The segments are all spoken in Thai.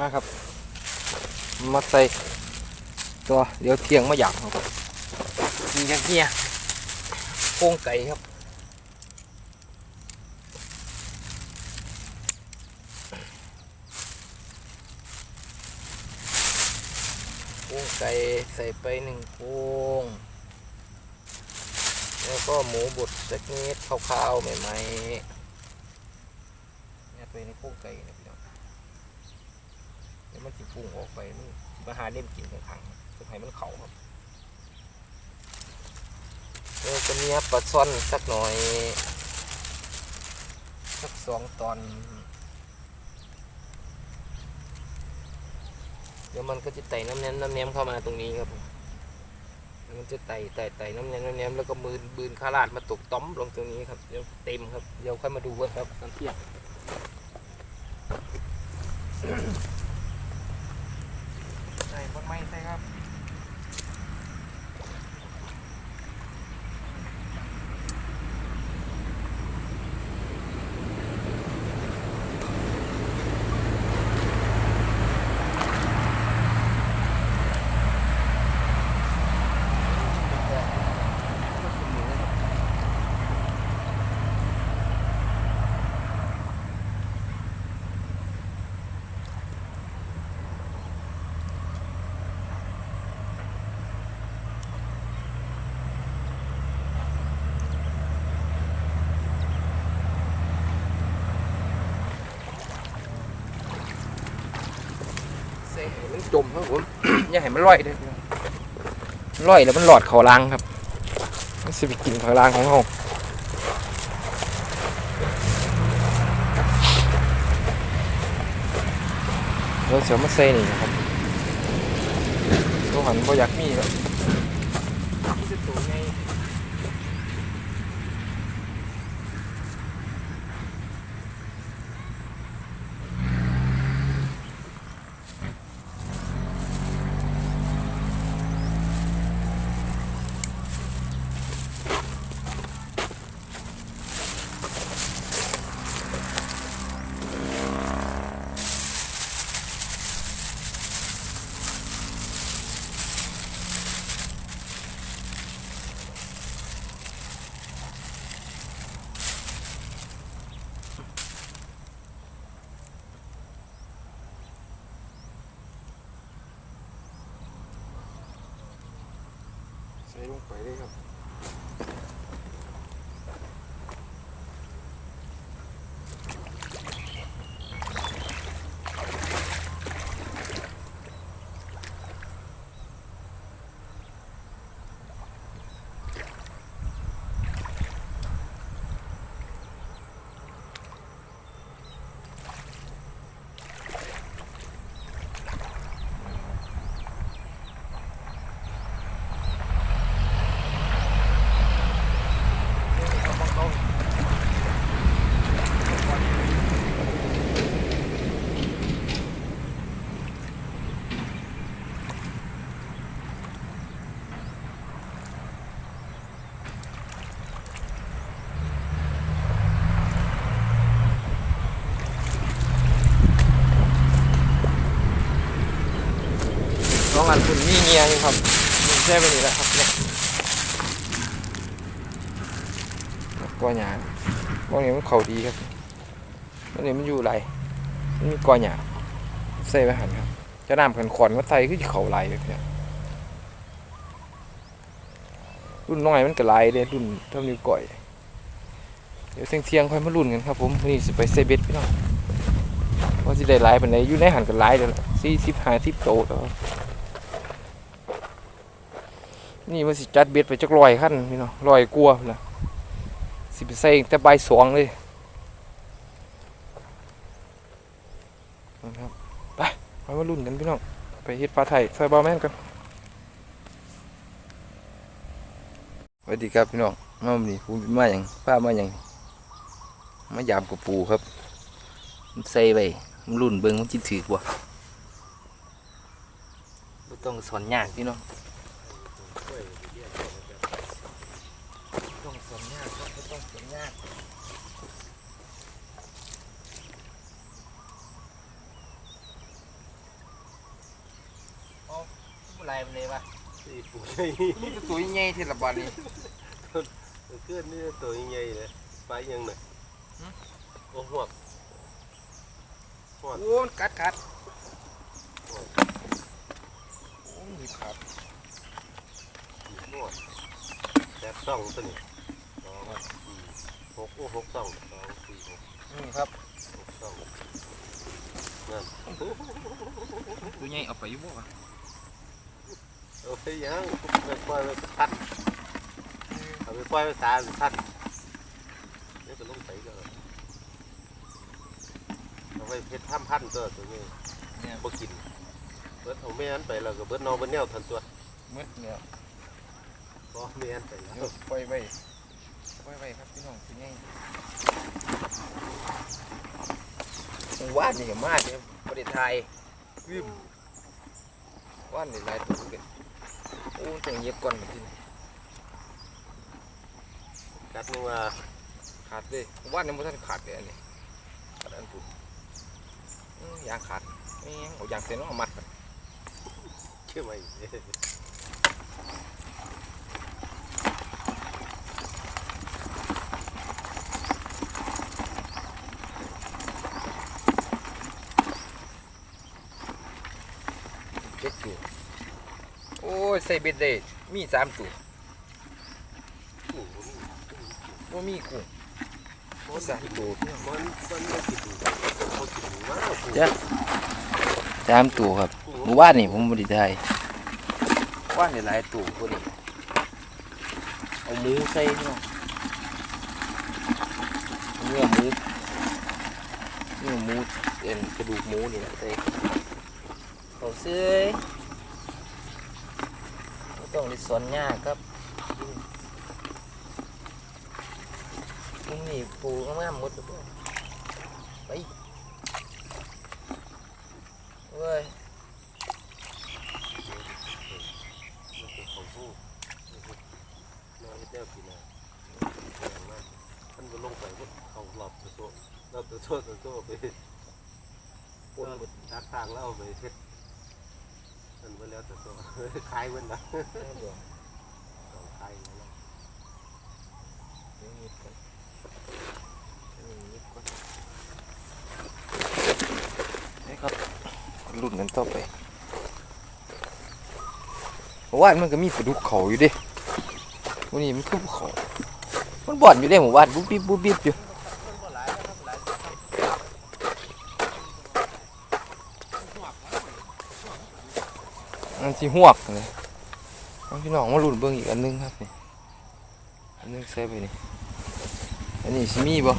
มาครับ มาใส่ตัวเดี๋ยวเที่ยงมาอยากครับกินกันเฮียโค้งไก่ครับโค้งไก่ใส่ไปหนึ่งโค้งแล้วก็หมูบดสักนิดคร่าวๆใหม่ๆเนี่ยไปในโค้งไก่นะ มันสิฟุ้งออกไปมันสิมาหาเล่มกินข้างๆจะให้มันเข่าครับแล้วก็เนี้ยปลาซ่อนสักหน่อย สักสองตอน เดี๋ยวมันก็จะไต่น้ำแนมน้ำแนมเข้ามาตรงนี้ครับมแล้วมันจะไต่ไต่ไต่น้ำแนมน้ำแนมแล้วก็มืนบืนคาราดมาตกต้อมลงตรงนี้ครับเดี๋ยวเต็มครับเดี๋ยวค่อยมาดูกันครับตอนเที่ยง คนไม่ใช่ครับ ใส่ ให้มันจมครับผมอย่าให้มันลอยเลยลอยแล้วมันหลอดเขาลังครับมันสิไปกินเขาลังของเขาเราเสียมาใส่นี่นะครับตัวหันบ่อยากมีครับ มีเงียอยู่ครับผมแช่ไปนี่แหล้วครับเนี่ยกอหยาพวกนี้มันเขาดีครับพวกนี้มันอยู่ไรมันมีกอหยาใส่ไปหันครับ จะนำขันขอนมาใส่คือสิเขาไรแบบเนี้ยรุ่นน้อยมันก็ไรเลยรุ่นเท่านิ้วก้อยเดี๋ยวเที่ยงค่อยมารุ่นกันครับ ผมนี่สิไปเซเบ็ดพี่น้องว่าสิได้ไลฟ์เป็นไรอยู่ในหันกันไลฟ์เดี๋ยวสี่สิบห้าสิบโตแล้ว นี่มันสิจัดเบ็ดไปจักลอยขั้นพี่เนาะลอยกลัวนะสิไปใส่แต่ใบสองเลยนะครับไปไปมาลุ้นกันพี่น้องไปเฮ็ดปลาไทยใส่บาแม่นกันสวัสดีครับพี่น้องมาวันนี้ผมมาอย่างป้ามาอย่างมายามกับปูครับมันใส่ไปมันรุ่นเบิ่งมันจิถือกว่าบ่ต้องสอนยากพี่น้องสนยากครับไม่ต้องสนยาก อะไรมันเลยวะ สี่ปุ๋ยมีแต่ตัวใหญ่ที่ละบาดนี้ขึ้นนี่ตัวใหญ่เลยไปยังหน่อยหืมโอ้หวกโอ้มันกัดกัดโอ้มีขาดนวดแปดสองตัวนี้สองสี่หกโอ้หกสองสองสี่หกนี่ครับหกสองนั่นตัวใหญ่เอาไปอยู่บ่วะ เอาไปยังไปปล่อยไปพัดเอาไปปล่อยไปสามพัดนี่ก็ลงใส่ก็เอาไปเพชรท่ามพันตัวตัวนี้เนี่ยบ่กินเบิดเอาแม่นไปแล้วก็เบิดนอนเบิดแนวทันตัวมืดเนี่ยบ่แม่นไปแล้วปล่อยไว้ปล่อยไว้ครับพี่น้องตัวใหญ่ว่านนี่มาเนี่ยประเทศไทยวิม ว่านนี่ลายตัวกันโอ้ต้องเย็บก่อนมาทีนี้กัดนึงว่าขาดเลยว่านนี่มันท่านขาดเลยอันนี้ขาดอันปุ๊บยางขาดแม่งเอายางเส้นเอามัดเชื่อไหม เจ็ดตัว โอ้ยใส่เบ็ดเลยมีสามตัวโอ้โหว่ามีกุ้งมันสามตัวพี่น้องมันมันไม่กินดูเขากินดูมากจ้ะสามตัวครับเมื่อวานนี่ผมบริได้ว่านนี่หลายตัวพอดีเอาหมูใส่พี่น้องเนื้อหมูเนื้อหมูเอ็นกระดูกหมูนี่แหละใส่าซื้อต้องริสอนยากครับมุมนี่ปูงามหมดเลยไปเว้ยของผู้นอนเจ้ากินนะท่านก็ลงไปก็เขาหลบตัวโซหลบตัวโซตัวโซไปปนทักทางแล้วไปเช็ด มันไปแล้วแต่ตัวคลายมันนะสองคลายแล้วนี่ครับรุ่นนั้นต่อไปว่ามันก็มีปลาดุกเขาอยู่ดิวันนี้มันคือภูเขามันบ่อนอยู่เด้หมู่บ้านบุ๊บบิ๊บบุ๊บบิ๊บอยู่ อันที่หวกเลยเอาพี่น้องมารุ่นเบิ่งอีกอันนึงครับนี่อันนึงใส่ไปนี่อันนี้สิมีบ่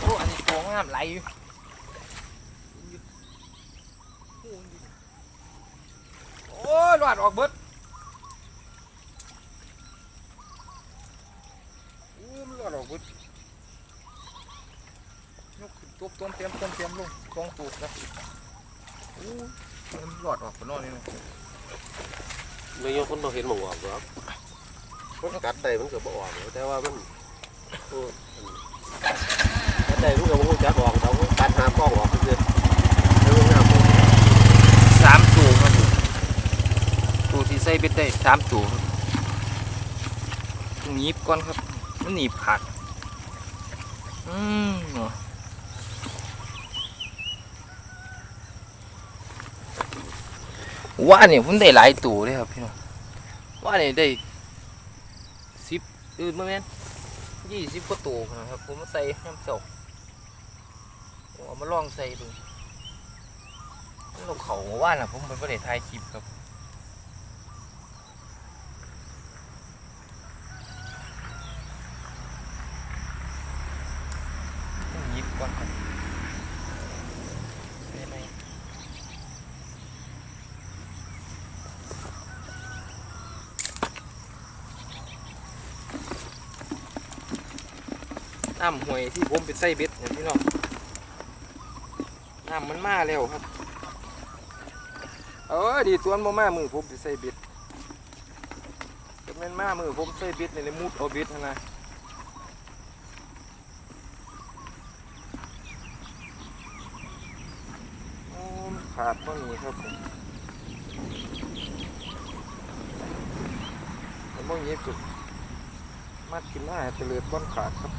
โอ้อันนี้โกงงามไหลอยู่โอ้ยหลอดออกเบิด โอ้มันหลอดออกเบิดยกขึ้นตัวต้มเตรียมต้มเตรียมลงกองตูดนะโอ้มันหลอดออกไปนอนนี่นะไม่ยกคนมาเห็นหมองออกหรอกมันกัดได้มันก็บ่ออกแต่ว่ามันโอ้กัดได้มันก็บ่รู้จักออกเขากัดหาป้องออกเรื่อยๆแล้วมันงามบ่สามตัวครับตัวที่ใส่เบ็ดได้สามตัวครับต้องหนีบก่อนครับ มันหนีบขาดอืมว่าเนี่ยผมได้หลายตัวเลยครับพี่น้องว่าเนี่ยได้สิบอื่นมาแม่นยี่สิบกว่าตัวนะครับ ผมมาใส่น้ำเสาผมเอามาลองใส่ดูเราเขาว่าน่ะผมเป็นประเด็นไทยคลิปครับ น้ำห่วยที่ผมเป็นไส้เบ็ดอย่างพี่น้องน้ำมันมาแล้วครับเออดีตัวมันมามือผมเป็นไส้เบ็ดจะเป็นมามือผมไส้เบ็ดในเลมุดเอาเบ็ดนะขาดก็นี้ครับผมมต้องยิบจุดมัดกินหน้าเลือดต้นขาดครับ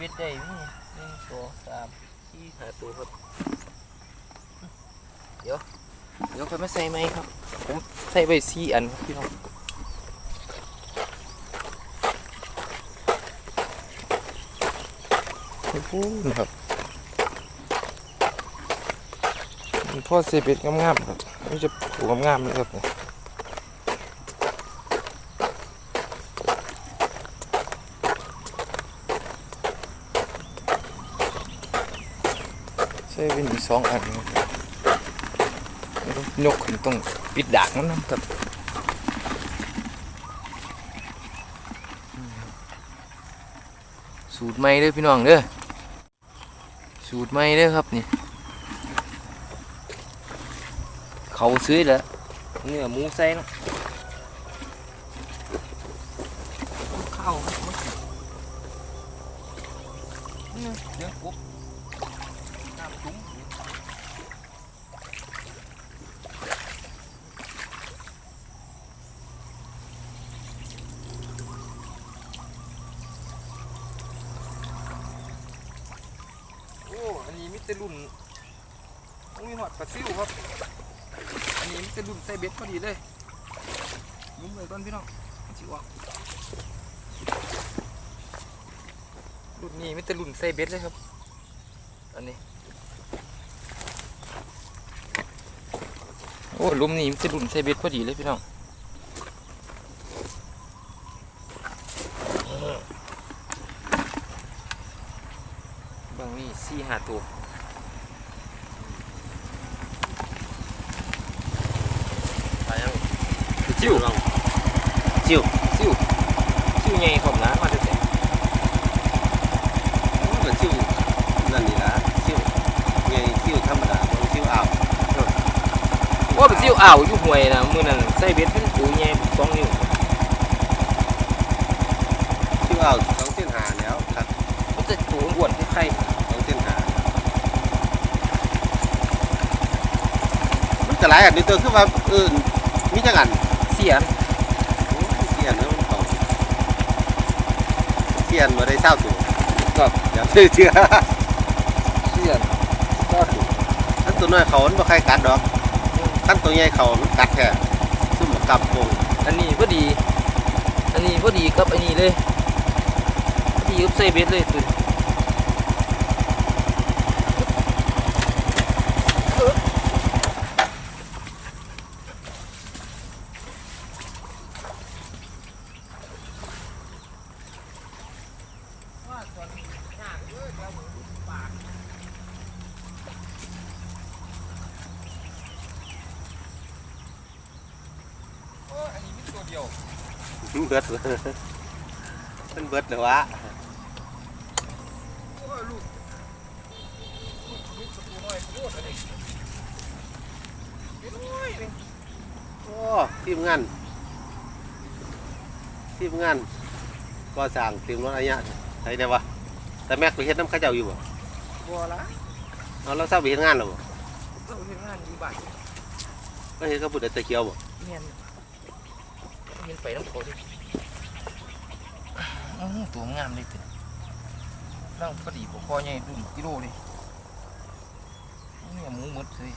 ใส่เบ็ดได้มั้ยหนึ่งสองสามสี่หาตัวครับเดี๋ยวค่อยมาใส่ไหมครับ ผมใส่ไปสี่อันครับพี่น้องโอ้โหนะครับมันพ่อเซเบ็ดงามๆครับมันจะผูกงามๆเลยครับเนี่ยใส่เป็นอีกสองอันครับแล้วก็ยกขึ้นต้องปิดดากมันนะครับอืมสูตรใหม่เด้อพี่น้องเด้อสูตรใหม่เด้อครับนี่ เขาซื้อแล้วเนื้อหมูใส่เนาะข้าวครับมันเนี่ยเดี๋ยวปุ๊บน้ำจุ้มโอ้ อันนี้มิตรรุ่นต้องมีหอดปลาซิวครับ อั นี้มันจะรุ่นใส่เบ็ดพอดีเลยลุ้มเลยก่อนพี่น้องมันสิออกรุ่นนี้มันจะรุ่นใส่เบ็ดเลยครับ อันนี้ โอ้ลุมนี้มันจะรุ่นใส่เบ็ดพอดีเลยพี่น้องบางนี่สี่ห้าตัว ไปยัง จิ้วลองจิ้วซิวซิวใหญ่ผมนะมาแต่แต่มันก็จิ้วนั่นนี่ละจิ้วไงจิ้วธรรมดาบ่จิ้วอ่าวว่าเป็นซิวอ่าวอยู่ห่วยนะมือนั้นใส่เบ็ดเป็นตัวใหญ่สองนิ้วจิ้วอ่าวสองเส้นหาแล้วครับมันจะตัวอ้วนๆไข่สองเส้นหามันก็หลายอันนี่ตัวคือว่าเออมีจังอันเสียนโอ้ยเสียนเนาะมันเขาเสียนบ่ได้เศร้าตัวครับอย่าเชื่อเชื่อเสียนก็ถูกขั้นตัวน้อยเขามันบ่ใครกัดดอกขั้นตัวใหญ่เขามันกัดแค่ซุ่มบักกับพงอันนี้พอดี อันนี้พอดีกับอันนี้เลยพอดีกับใส่เบ็ดเลยตัวอันนี้มีตัวเดียว เบิดเลยมันเบิดเลยวะโอ้ยลูกลูกลูกสกูน้อยสกูอะไรเบ็ดน้อยเลยโอ้ทีมงานทีมงานก่อสร้างทีมรถอายะใช่ได้ปะแต่แม็กไปเฮ็ดน้ำเข้าเจ้าอยู่บ่บัวละเอาเราทราบไปเฮ็ดงานแล้วบ่เราเห็นงานอยู่บ้านก็เฮ็ดกับผู้ใดตะเกียวบ่เมียนเมียนไปน้ำโขดิอื้อ ตัวงามเลยตึนั่งพอดีปกคอใหญ่ดุนกิโลเลยเนี่ยหมูหมดเลย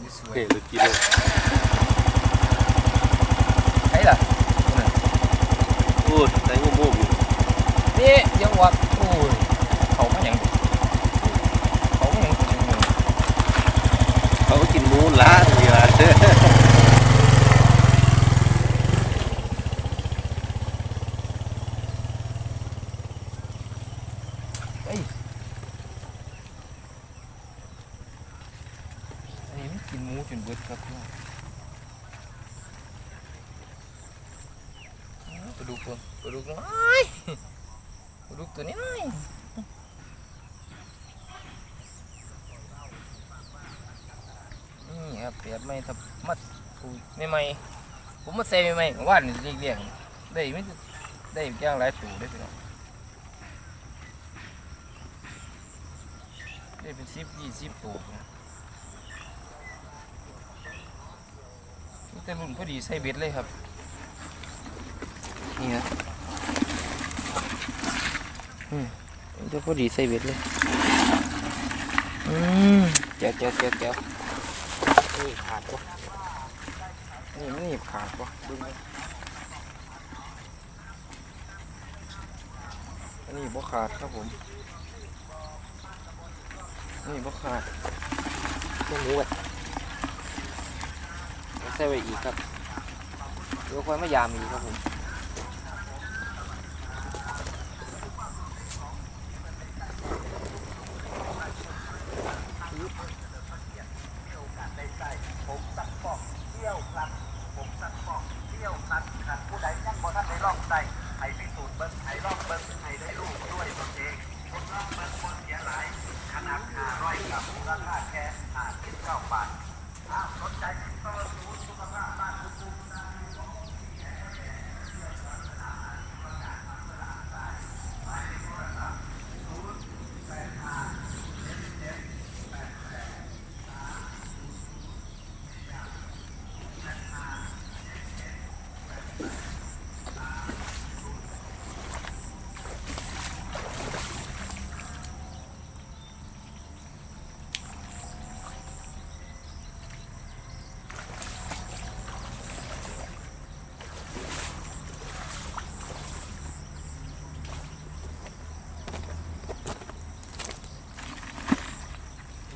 นี่สวยเฮ้ยลึกกิโลไอ้ล่ะพูดใส่งูมูกอยู่นี่เดี๋ยววัดโอ้ยเขาไม่ยังเขาไม่ยังกินเลย เขาก็กินหมูละเดียว กินหมูจนเบิดครับพี่น้องอ้าวปลาดุกเพิ่งปลาดุกน้อยปลาดุกตัวนี้น้อยับเปียดไม่ทับมัดปูไม่ไม่ผมมาใส่ไม่ไม่ว่านเลี้ยงได้ไม่ได้ย่างหลายตัวได้พี่น้องได้เป็นสิบยี่สิบตัวนะนี่แต่รุ่นพอดีใส่เบ็ดเลยครับนี่นะอืมจะพอดีใส่เบ็ดเลยอืมเจ้าเจ้าเจ้าเจ้า นี่ขาดปะนี่มันหนีบขาดปะดูดิอันนี้บ่ขาดครับผมนี่บ่ขาดตัวหมูแบบใส่ไว้อีกครับเดี๋ยวค่อยมายามอีกครับผม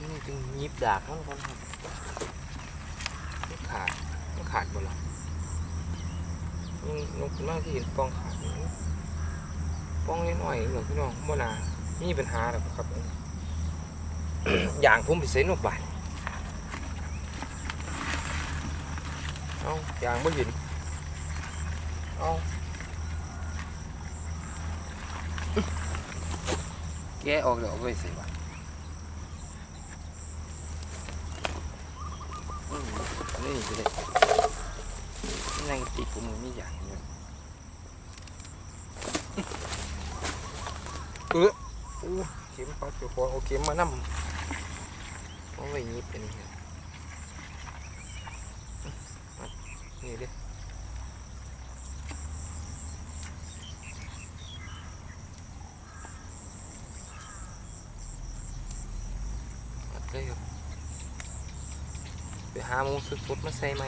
นี่จึงยิบ ดากทั้งคนครับขาดไม่ขาดหมดหรอกนี่นกนมากที่เห็นปองขาดปอยู่ปองน้อยเหรอพี่น้องมื่นามีปัญหาหรอกครับอย่างผมไปใส่นกบานเอาอย่างไม่เห็นเอาแกออกเดี๋ยวเอไปใส่บาน นี่เลยนั่งติดกูมือไม่ใหญ่เลยเอออู้เข็มปัดเกี่คอเอเข็มมานำเอาไว้ยนนี้เป็นนี่เด้มัดเลยครับ ไปหาหมูสดๆมาใส่ไหม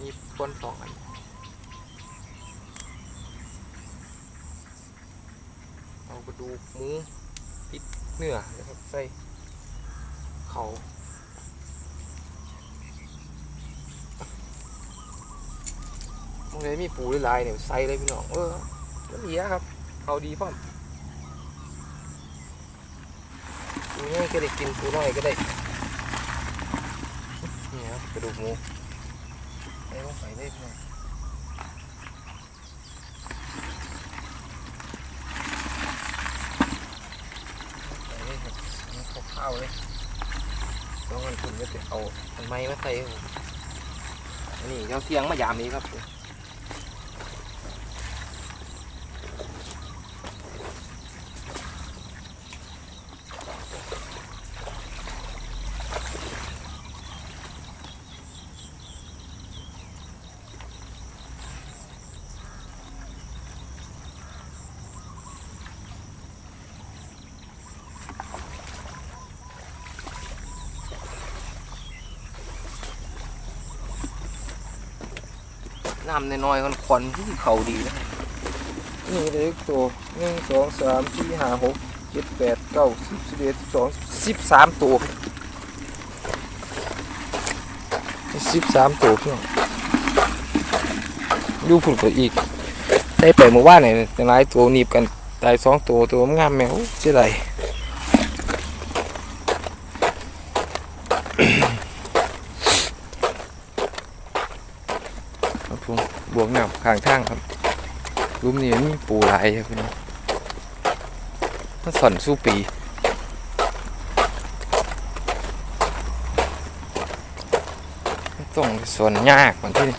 มีปนสองอันเอากระดูกหมูติดเนื้อนะครับใส่เขาตรงไหนมีปูลายเนี่ยใส่เลยพี่น้องเออก็ดีนะครับเอาดีพร้อมปูน้อยก็ได้กินปูน้อยก็ได้ ดูกหมูใส่ลงไปได้เพื่อนใส่เลยครับนี่ข้าวเลยต้องมันคุณก็จะเอาอันไม้มาใส่ครับผมอันนี้เจ้าเสียงมายามนี้ครับ ผมน้ำน้อยๆกันควันที่เขาดีนะนี่เลยตัวหนึ่งสองสามสี่ห้าหกเจ็ดแปดเก้าสิบสิบเอ็ดสิบสองสิบสามตัวสิบสามตัวพี่น้องดูผุดไปอีก ได้ไปเมื่อวานเนี่ยแต่หลายตัวหนีบกันตายสองตัวตัวงามแมวเสียดาย ครับผมบวกน้ำ ข้างทางครับรูมนี้มันมีปูหลายครับพี่น้องมันสอนสู้ปีต้องสอนยากกว่าที่นี่